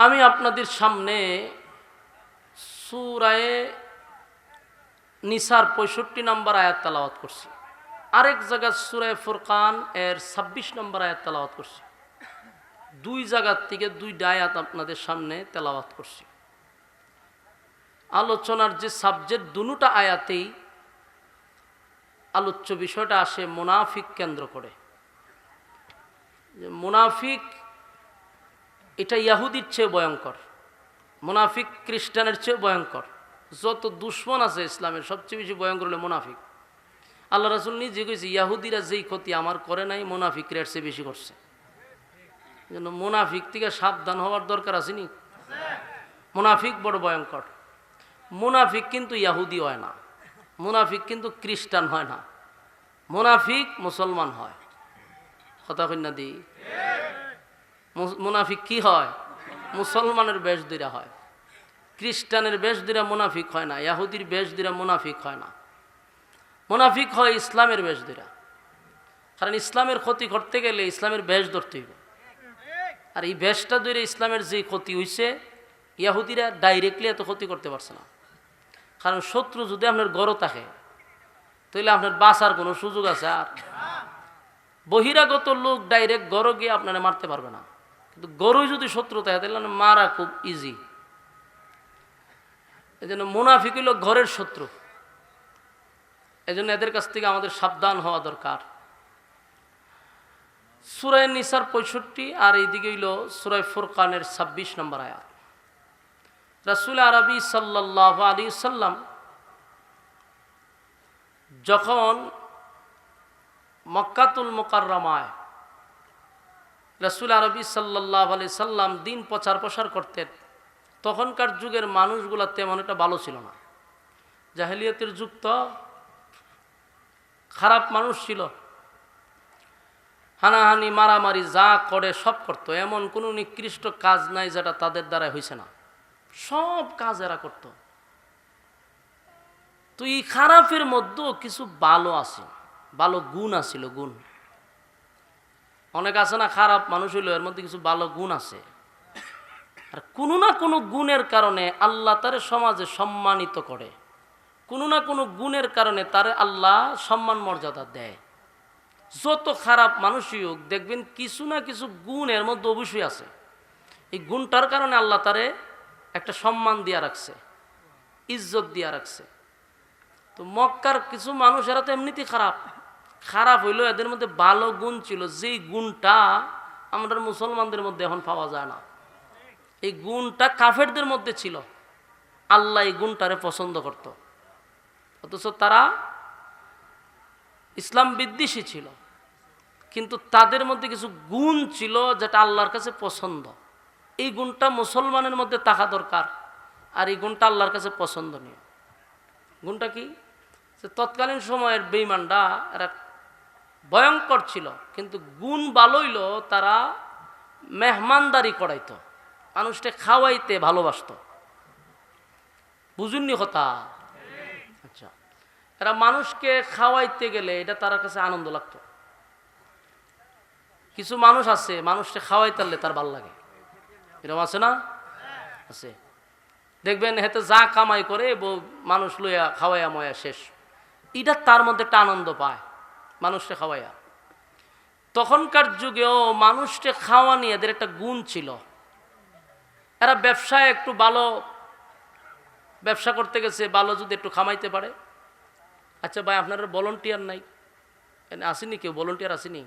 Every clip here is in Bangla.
আমি আপনাদের সামনে সুরায়ে নিসার পঁয়ষট্টি নম্বর আয়াত তালাওয়াত করছি। আরেক জায়গা সুরায় ফুরকান এর ছাব্বিশ নম্বর আয়াত তালাওয়াত করছি। দুই জায়গার থেকে দুইটা আয়াত আপনাদের সামনে তেলাওয়াত করছি। আলোচনার যে সাবজেক্ট দুটা আয়াতেই আলোচ্য বিষয়টা আসে মুনাফিক কেন্দ্র করে। মুনাফিক এটা ইয়াহুদির চেয়ে ভয়ঙ্কর। মুনাফিক খ্রিস্টানের চেয়ে ভয়ঙ্কর। যত দুশ্মন আছে ইসলামের, সবচেয়ে বেশি ভয়ঙ্কর হলো মুনাফিক। আল্লাহ রাসুল নিজে কইছে, ইয়াহুদিরা যেই ক্ষতি আমার করে নাই, মুনাফিকরা চেয়ে বেশি করছে। যেন মুনাফিক থেকে সাবধান হওয়ার দরকার আছে নি? মুনাফিক বড় ভয়ঙ্কর। মুনাফিক কিন্তু ইয়াহুদি হয় না। মুনাফিক কিন্তু খ্রিস্টান হয় না। মুনাফিক মুসলমান হয়। কথা কন্যা দি। মুস- মুনাফিক কি হয়? মুসলমানের বেশ দিরা হয়। খ্রিস্টানের বেশ দিরা মুনাফিক হয় না, ইয়াহুদির বেশ দিরা মুনাফিক হয় না। মুনাফিক হয় ইসলামের বেশ দিরা কারণ ইসলামের ক্ষতি করতে গেলে ইসলামের বেশ ধরতে হইব। আর এই বেশটা ধরে ইসলামের যে ক্ষতি হইছে, ইয়াহুদিরা ডাইরেক্টলি এত ক্ষতি করতে পারছে না। কারণ শত্রু যদি আপনার গড় থাকে, তাহলে আপনার বাঁচার কোনো সুযোগ আছে আর। বহিরাগত লোক ডাইরেক্ট গড় গিয়ে আপনারা মারতে পারবে না। কিন্তু গরুই যদি শত্রু থাকে, তাহলে মারা খুব ইজি এই জন্য মুনাফিক হইল ঘরের শত্রু। এই জন্য এদের কাছ থেকে আমাদের সাবধান হওয়া দরকার। সুরায় নিসার পঁয়ষট্টি, আর এইদিকে হইল সুরায় ফুরকানের ছাব্বিশ নম্বর আয়াত। রাসুল আরবি সাল্লাহ আলী সাল্লাম যখন মক্কাতুল মোকাররমায় রাসুল আরবি সাল্লাহ আলি সাল্লাম দিন প্রচার প্রসার করতেন। তখনকার যুগের মানুষগুলো তেমন একটা ভালো ছিল না। জাহেলিয়তের যুগ তো খারাপ মানুষ ছিল। হানাহানি, মারামারি যা করে সব করতো। এমন কোনো নিকৃষ্ট কাজ নাই যেটা তাদের দ্বারা হয়েছে না। সব কাজ এরা করত। তো এই খারাপের মধ্যেও কিছু ভালো আছে, ভালো গুণ আছিল গুণ। অনেক আছে না খারাপ মানুষ হইলেও এর মধ্যে কিছু ভালো গুণ আছে। আর কোনো না কোনো গুণের কারণে আল্লাহ তারে সমাজে সম্মানিত করে। কোনো না কোনো গুণের কারণে তারে আল্লাহ সম্মান মর্যাদা দেয়। যত খারাপ মানুষই হোক, দেখবেন কিছু না কিছু গুণ এর মধ্যে অবশ্যই আছে। এই গুণটার কারণে আল্লাহ তারে একটা সম্মান দিয়া রাখছে, ইজ্জত দিয়া রাখছে। তো মক্কার কিছু মানুষ এরা তো এমনিতেই খারাপ। খারাপ হইলেও এদের মধ্যে ভালো গুণ ছিল। যেই গুণটা আমাদের মুসলমানদের মধ্যে এখন পাওয়া যায় না। এই গুণটা কাফেরদের মধ্যে ছিল। আল্লাহ এই গুণটারে পছন্দ করত। অথচ তারা ইসলাম বিদ্বেষী ছিল। কিন্তু তাদের মধ্যে কিছু গুণ ছিল যেটা আল্লাহর কাছে পছন্দ। এই গুণটা মুসলমানের মধ্যে থাকা দরকার। আর এই গুণটা আল্লাহর কাছে পছন্দনীয়। গুণটা কি? যে তৎকালীন সময়ের বেইমানরা এরা ভয়ঙ্কর ছিল, কিন্তু গুণ ভালোইল তারা মেহমানদারি করাইতো মানুষটা খাওয়াইতে ভালোবাসত। বুঝুননি কথা? আচ্ছা এরা মানুষকে খাওয়াইতে গেলে এটা তার কাছে আনন্দ লাগতো। কিছু মানুষ আছে, মানুষকে খাওয়াইতে পারলে তার ভালো লাগে। এরকম আছে না? আছে। দেখবেন হেতে যা কামাই করে মানুষ লইয়া খাওয়াইয়া ময়া শেষ। এটা তার মধ্যে একটা আনন্দ পায়। মানুষকে খাওয়াইয়া। তখনকার যুগেও মানুষকে খাওয়া নিয়ে এদের একটা গুণ ছিল। এরা ব্যবসায় একটু ভালো, ব্যবসা করতে গেছে, ভালো যদি একটু খামাইতে পারে। আচ্ছা ভাই, আপনার ভলন্টিয়ার নাই। আসেনি কেউ? ভলন্টিয়ার আসেনি?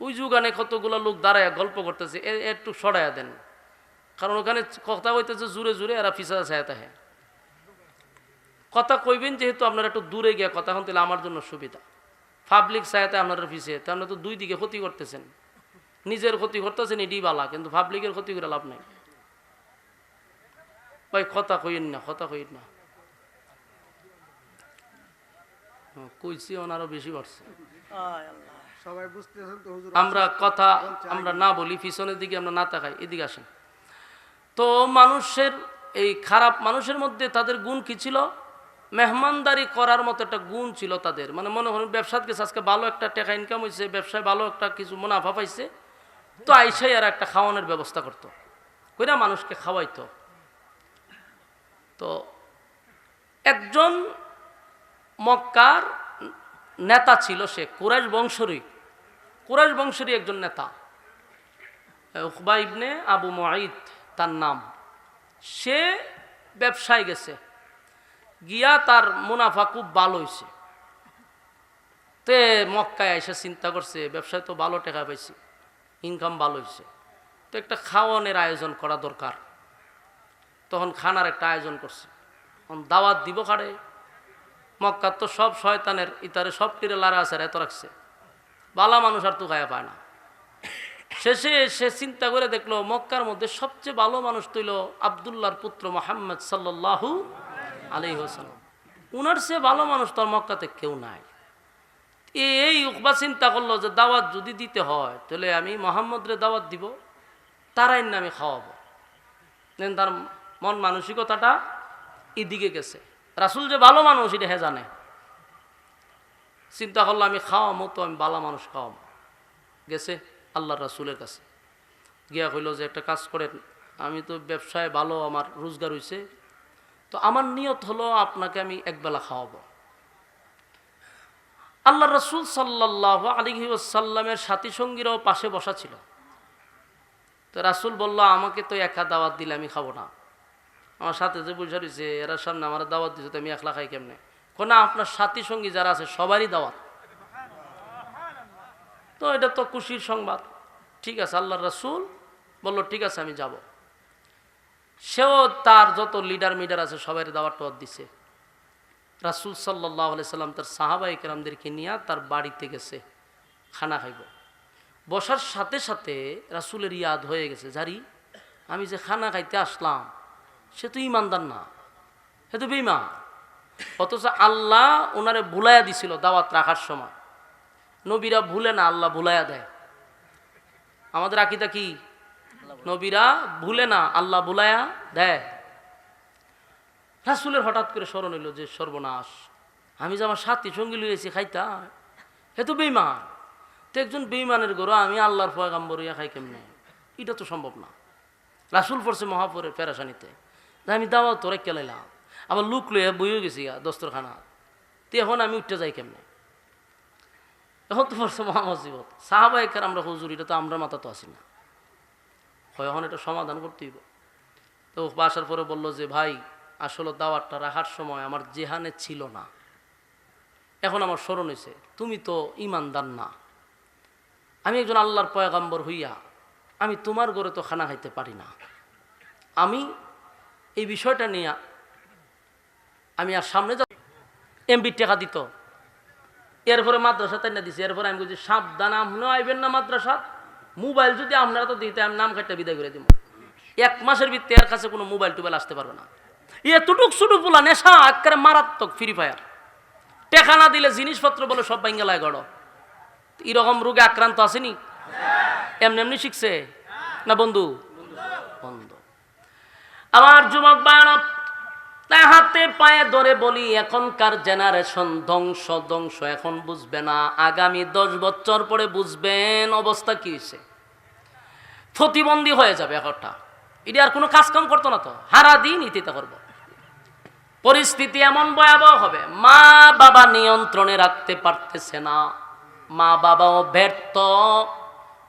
ওই যুগানে কতগুলো লোক দাঁড়ায় গল্প করতেছে একটু সরাইয়া দেন। কারণ ওখানে কথা হইতেছে, জুড়ে জুড়ে এরা ফিসা ছায়াতে হ্যাঁ কথা কইবেন যেহেতু আপনারা একটু দূরে গিয়ে কথা হন, তাহলে আমার জন্য সুবিধা। পাবলিক ছায়াতে আপনারা ফিসে তাহলে তো দুই দিকে ক্ষতি করতেছেন। নিজের ক্ষতি করতেছেন এটি বালা কিন্তু পাবলিকের ক্ষতি করে লাভ নাই। ভাই কথা কইন না কথা কইন না। কইছি ওনারও বেশি বাড়ছে। সবাই বুঝতেছেন তো হুজুর আমরা কথা আমরা না বলি পিছনের দিকে আমরা না তাকাই এদিকে আসেন। তো মানুষের এই খারাপ মানুষের মধ্যে তাদের গুণ কি ছিল? মেহমানদারি করার মতো একটা গুণ ছিল তাদের। মানে মনে করেন ব্যবসাত গেছে আজকে ভালো একটা টাকা ইনকাম হয়েছে ব্যবসায় ভালো একটা কিছু মুনাফা পাইছে, তো আইসাই আর একটা খাওয়ানোর ব্যবস্থা করতো। কইরা মানুষকে খাওয়াইতো। তো একজন মক্কার নেতা ছিল সে, কুরাইশ বংশরই। কুরাইশ বংশেরই একজন নেতা। উকবা ইবনে আবু মুঈদ তার নাম। সে ব্যবসায় গেছে। গিয়া তার মুনাফা খুব ভালো হয়েছে তে মক্কায় এসে চিন্তা করছে, ব্যবসায় তো ভালো টাকা পাইছি ইনকাম ভালো হয়েছে তো একটা খাওয়ানোর আয়োজন করা দরকার। তখন খানার একটা আয়োজন করছে। তখন দাওয়াত দিব খাড়ে মক্কার তো সব শয়তানের, ইতারে সব টিরে লারা আছে এত রাখছে। বালা মানুষ আর তো খায়া পায় না। শেষে সে চিন্তা করে দেখল, মক্কার মধ্যে সবচেয়ে ভালো মানুষ তৈল আবদুল্লার পুত্র মোহাম্মদ সাল্লাহু আলি হোসেন উনার সে ভালো মানুষ তোর মক্কাতে কেউ নাই। এই উকবা চিন্তা করল যে দাওয়াত যদি দিতে হয়, তাহলে আমি মোহাম্মদরে দাওয়াত দিব, তারাই না আমি খাওয়াবো। দেন তার মন মানসিকতাটা এদিকে গেছে। রাসুল যে ভালো মানুষ, এটা হে জানে। চিন্তা করল, আমি খাওয়ামো তো, আমি ভালো মানুষ খাওয়াবো গেছে আল্লাহ রাসুলের কাছে। গিয়া কইল যে, একটা কাজ করেন, আমি তো ব্যবসায় ভালো, আমার রোজগার হয়েছে তো আমার নিয়ত হলো আপনাকে আমি একবেলা খাওয়াবো। আল্লাহ রসুল সাল্লাহ আলিহি সাল্লামের সাথী সঙ্গীরাও পাশে বসা ছিল। তো রাসুল বলল, আমাকে তো একা দাওয়াত দিলে আমি খাব না। আমার সাথে যে বুঝা রয়েছে, এরা সামনে আমার দাওয়াত দিচ্ছে তো আমি একলা খাই কেমনে? কোনা আপনার সাথী সঙ্গী যারা আছে, সবারই দাওয়াত। তো এটা তো খুশির সংবাদ। ঠিক আছে আল্লাহ রাসুল বলল, ঠিক আছে, আমি যাব। সেও তার যত লিডার মিডার আছে সবাই দাওয়াত টাওয়াত দিছে। রাসুল সাল্লাহ সাল্লাম তার সাহাবাই কেরামদেরকে নিয়ে তার বাড়িতে গেছে, খানা খাইব। বসার সাথে সাথে রাসুলের ইয়াদ হয়ে গেছে, জারি, আমি যে খানা খাইতে আসলাম, সে তো ইমানদার না, সে তো বেইমান অথচ আল্লাহ ওনারে ভুলাইয়া দিছিল দাওয়াত রাখার সময়। নবীরা ভুলে না, আল্লাহ ভুলাইয়া দেয়। আমাদের আকিদা কি? নবীরা ভুলে না, আল্লাহ ভুলাইয়া দেয়। রাসুলের হঠাৎ করে স্মরণ হইল যে সর্বনাশ। আমি যে আমার সাথী সঙ্গী লইয়েছি খাইতা হে তো বেইমান তো একজন বেইমানের গরু, আমি আল্লাহর পয়গাম্বর ইয়া খাই কেমনে? এটা তো সম্ভব না। রাসুল পড়ছে মহাপরে পেরাসানিতে যে আমি দাওয়া তোরা কেলাইলাম আবার লুক লইয়া বইও গেছি গা, দস্তরখানা। তো এখন আমি উঠতে যাই কেমনে? এখন তো পড়ছে মহামসিবত সাহাবাহিকের আমরা হুজুর, এটা তো আমরা মাথা তো আসি না। হয়, এখন এটা সমাধান করতেই হবে। তো বাসার পরে বলল যে, ভাই, আসলে দাওয়াতটা রাখার সময় আমার জেহানে ছিল না। এখন আমার স্মরণ হয়েছে, তুমি তো ইমানদার না। আমি একজন আল্লাহর পয়গাম্বর হইয়া, আমি তোমার ঘরে তো খানা খাইতে পারি না। আমি এই বিষয়টা নিয়ে আমি আর সামনে যা এমবি টাকা দিত। এরপরে মাদ্রাসা তাই না দিছে। এরপরে আমি বলছি, সাবধান, আপনিও আইবেন না মাদ্রাসা মোবাইল যদি আপনারা তো দিতে আমি নাম কাটটা বিদায় করে দিব এক মাসের ভিত্তি এর কাছে কোনো মোবাইল টোবাইল আসতে পারবে না। এতটুক শুধু পোলা নেশা, একেবারে মারাত্মক ফ্রি ফায়ার টেকা না দিলে জিনিসপত্র বলে সব বাঙ্গালায় গড়। এরকম রোগে আক্রান্ত আসেনি এমনি এমনি শিখছে? না বন্ধু? বন্ধু। আমার যুবক বায়নব তাই হাতে পায়ে ধরে বলি, এখনকার জেনারেশন ধ্বংস ধ্বংস, এখন বুঝবে না। আগামী দশ বছর পরে বুঝবেন অবস্থা কি হয়েছে প্রতিবন্ধী হয়ে যাবে একটা এটি আর কোনো কাজকাম করতো না তো। হারা দিন ইতিতে করব। পরিস্থিতি এমন ভয়াবহ হবে। মা বাবা নিয়ন্ত্রণে রাখতে পারতেছে না। মা বাবাও ব্যর্থ।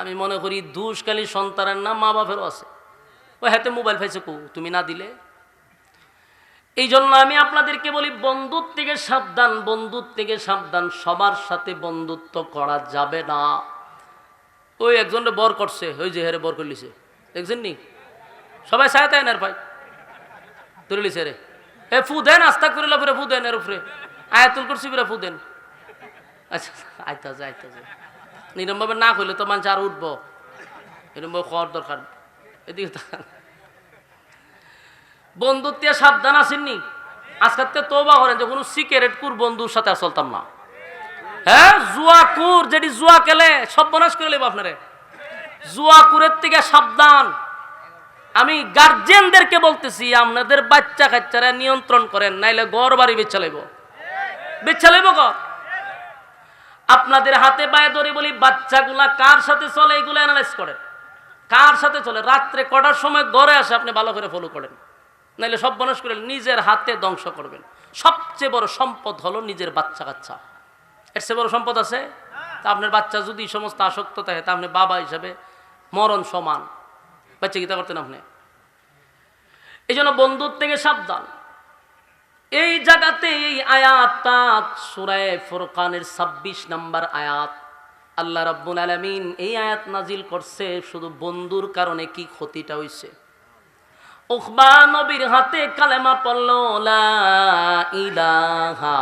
আমি মনে করি দুষ্কালী সন্তানের না মা বাপেরও আছে। ও হাতে মোবাইল পাইছে কু? তুমি না দিলে? এই জন্য আমি আপনাদেরকে বলি, বন্ধুর থেকে সাবধান, বন্ধুর থেকে সাবধান, সবার সাথে বন্ধুত্ব করা যাবে না। ওই একজনে বর করছে, ওই যে হেরে বর করলিছে দেখছেন নি? সবাই সায় তাই না ভাই। ধরে রে এ, ফু দেন আস্তাক করে ফিরে ফু দেন এর উপরে। আয়াতুল করছি ফিরে ফু দেন। আচ্ছা আইতা যায় আইতা যায়। নিরমভাবে না করলে তো মানুষ আর উঠবো। এরমভাবে খাওয়ার দরকার। এদিকে। বন্ধুত্বে সাবধান আসেননি আজকাল তো তোবা করেন যে কোনো সিগারেট কুর বন্ধুর সাথে আর চলতাম না। হ্যাঁ জুয়া কুর, যেটি জুয়া খেলে সব বনাশ করে নেব আপনারে। জুয়া কুরের থেকে সাবধান। আমি গার্জেনদেরকে বলতেছি, আপনাদের বাচ্চা কাচ্চারা নিয়ন্ত্রণ করেন, নাইলে গড় বাড়ি বেচা লাইব। বেচা লাইব গড় আপনাদের হাতে পায়ে ধরে বলি, বাচ্চাগুলা কার সাথে চলে এগুলো অ্যানালাইজ করে। কার সাথে চলে? রাত্রে কটার সময় ঘরে আসে, আপনি ভালো করে ফলো করেন। নাইলে সব বনস করে নিজের হাতে ধ্বংস করবেন। সবচেয়ে বড় সম্পদ হলো নিজের বাচ্চা কাচ্চা। এর চেয়ে বড় সম্পদ আছে? তা আপনার বাচ্চা যদি সমস্ত আসক্ত থাকে, তা আপনি বাবা হিসাবে মরণ সমান। বাচ্চা গীতা করতেন আপনি? এই জন্য বন্ধুর থেকে সাবধান। এই জায়গাতে এই আয়াতটা সুরায় ফুরকানের ছাব্বিশ নাম্বার আয়াত। আল্লাহ রাব্বুল আলামিন এই আয়াত নাজিল করছে শুধু বন্ধুর কারণে কি ক্ষতিটা হইছে? উখবা নবীর হাতে কালেমা পড়ল, লা ইলাহা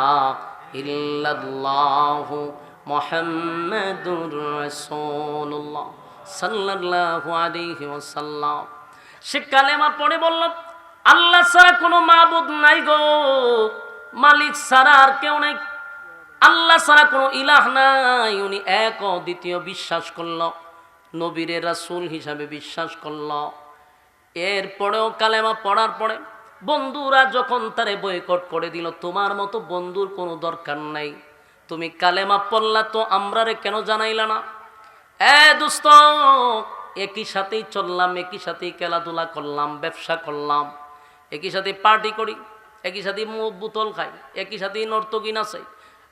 ইল্লাল্লাহু মুহাম্মাদুর রাসূলুল্লাহ সাল্লাল্লাহু আলাইহি ওয়াসাল্লাম। সে কালেমা পড়ে বলল, আল্লাহ ছাড়া কোনো মাবুদ নাই গো, মালিক ছাড়া আর কেউ নাই। আল্লাহ ছাড়া কোনো ইলাহ নাই। উনি এক দ্বিতীয় বিশ্বাস করল, নবীরে রাসূল হিসাবে বিশ্বাস করল। এরপরেও কালেমা পড়ার পরে বন্ধুরা যখন তারে বয়কট করে দিল, তোমার মতো বন্ধুর কোনো দরকার নাই। তুমি কালেমা পড়লা তো আমরা রে কেন জানাইলা না? এ দোস্ত, একই সাথেই চললাম, একই সাথেই খেলাধুলা করলাম, ব্যবসা করলাম, একই সাথে পার্টি করি, একই সাথে মুখ বোতল খাই, একই সাথে নর্তকী নাচাই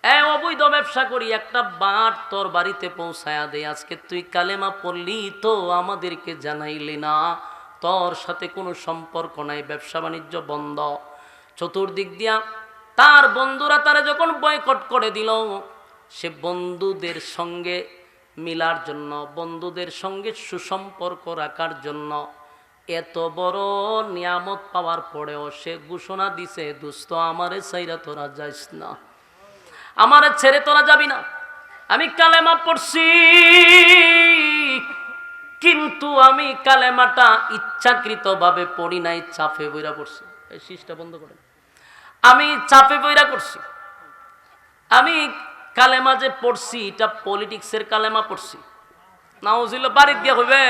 এ অবৈধ ব্যবসা করি, একটা বাট তোর বাড়িতে পৌঁছায়া দে, আজকে তুই কালেমা পড়লি তো আমাদেরকে জানাইলি না। তোর সাথে কোনো সম্পর্ক নাই, ব্যবসা বাণিজ্য বন্ধ। চতুর্দিক দিয়া তার বন্ধুরা তারা যখন বয়কট করে দিল, সে বন্ধুদের সঙ্গে মিলার জন্য, বন্ধুদের সঙ্গে সুসম্পর্ক রাখার জন্য এত বড় নিয়ামত পাওয়ার পরেও সে ঘোষণা দিছে দুস্থ আমারে সাইরা তোরা যাইস না। আমারে ছেড়ে তোরা যাবি না। আমি কালেমা পড়ছি। কিন্তু আমি কালেমাটা ইচ্ছাকৃতভাবে পড়ি নাই, চাপে বইরা পড়ছি। এই শীষটা বন্ধ করেন। আমি চাপে বইরা করছি আমি কালেমা যে পড়ছি, এটা পলিটিক্সের কালেমা পড়ছি। নাউজিল বাড়ির দিয়া হইবে।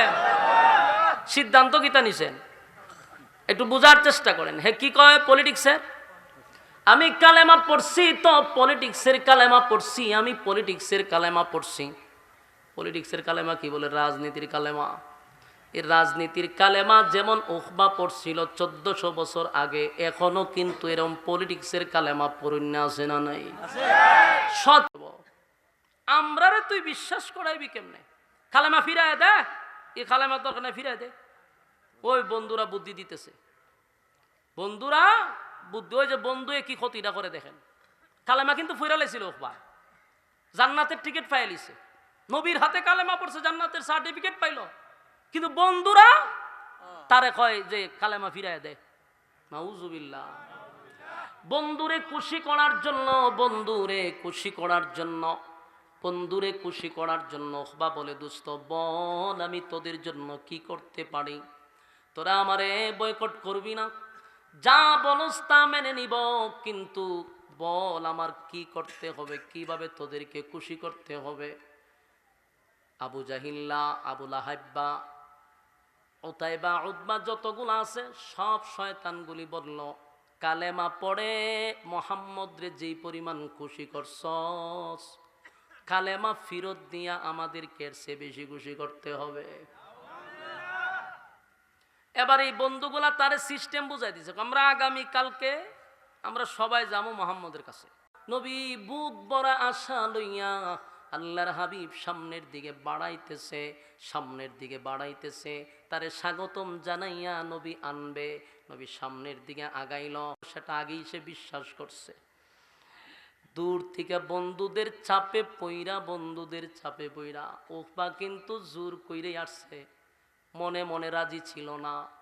সিদ্ধান্ত কিতা নিছেন? একটু বোঝার চেষ্টা করেন। হে, কি কয় পলিটিক্সের? আমি কালেমা পড়ছি তো পলিটিক্সের কালেমা পড়ছি, আমি পলিটিক্সের কালেমা পড়ছি। পলিটিক্সের কালেমা কি বলে? রাজনীতির কালেমা। এই রাজনীতির কালেমা যেমন উখবা পড়ছিল চোদ্দশো বছর আগে, এখনও কিন্তু এরকম পলিটিক্সের কালেমা পড়ন্য আছে না নাই? সৎ আমরারে তুই বিশ্বাস করাইবি কেমনে? কালেমা ফিরায় দে। এই কালেমা দরকার ফিরায় দে। ওই বন্ধুরা বুদ্ধি দিতেছে। বন্ধুরা বুদ্ধি, ওই যে বন্ধু কি ক্ষতিটা করে দেখেন? কালেমা কিন্তু ফুরালাইছিল উখবা জান্নাতের টিকিট পাইলিছে নবীর হাতে কালেমা পড়ছে, জান্নাতের সার্টিফিকেট পাইলো। কিন্তু বন্ধুরা, তারে কয় যে কালেমা ফিরায় দেয় বন্ধুরে খুশি করার জন্য, বন্ধুরে খুশি করার জন্য, বন্ধুরে খুশি করার জন্য, বা বলে দুস্থ বল আমি তোদের জন্য কি করতে পারি? তোরা আমারে বয়কট করবি না? যা বলস তা মেনে নিব, কিন্তু বল আমার কি করতে হবে? কীভাবে তোদেরকে খুশি করতে হবে? আবু জাহিল্লা, আবু লাহাব্বা ওতাইবা উদ্বা যতগুলো আছে, সব শয়তানগুলি বলল, কালেমা পড়ে মোহাম্মদ রে যেই পরিমাণ খুশি করছস, কালেমা ফিরত দিয়া আমাদেরকে চেয়ে বেশি খুশি করতে হবে। এবার এই বন্ধুগুলা তার সিস্টেম বুঝাই দিছে, আমরা আগামী কালকে আমরা সবাই যাব মোহাম্মদের কাছে। নবী বুক বড়া আশা লইয়া আল্লাহর হাবিব সামনের দিকে বাড়াইতেছে, সামনের দিকে বাড়াইতেছে। তারে স্বাগতম জানাইয়া নবী আনবে। নবী সামনের দিকে আগাইল। সেটা আগেই সে বিশ্বাস করছে। দূর থেকে বন্ধুদের চাপে পইরা, বন্ধুদের চাপে পইরা ওপা কিন্তু জোর কইরে আসছে। মনে মনে রাজি ছিল না।